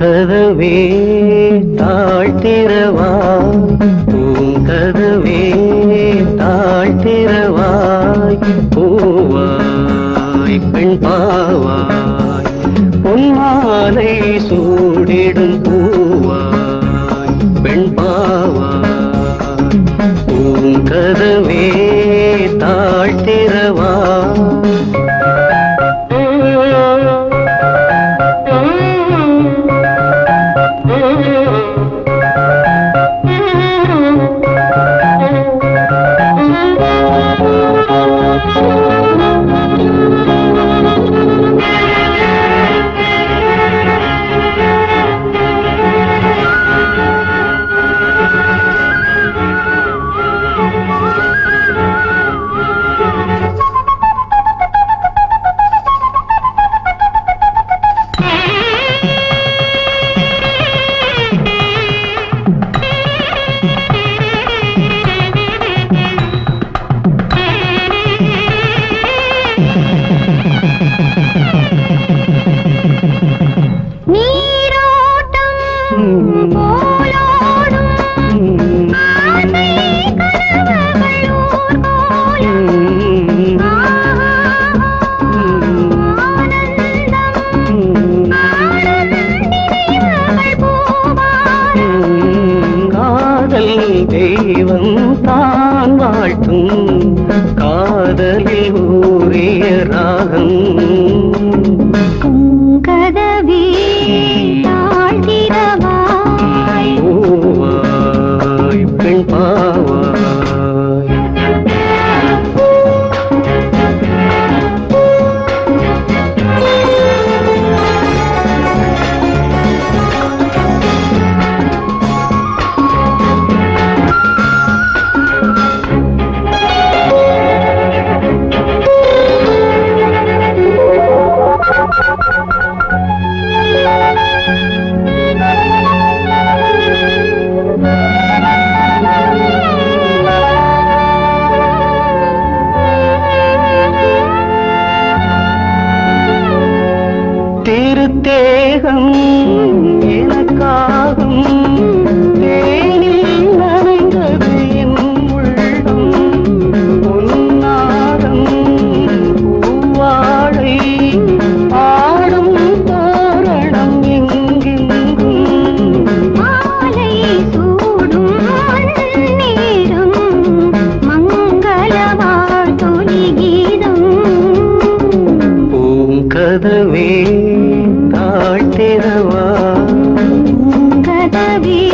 கதவே தாழ்த்திரவா பூங்கதவே தாழ்த்திரவாய் பூவாய் பெண் பாவாய். பொன்மாலை சூடிடும் பூவாய். பெண் பாவாய். பூங்கதவே தாழ்த்திரவா தெய்வம் தான் வாழ்த்தும். காதலில் ஊறிய ராகம். பூங்கதவே திருத்தேகம் எனக்காகும். மனதே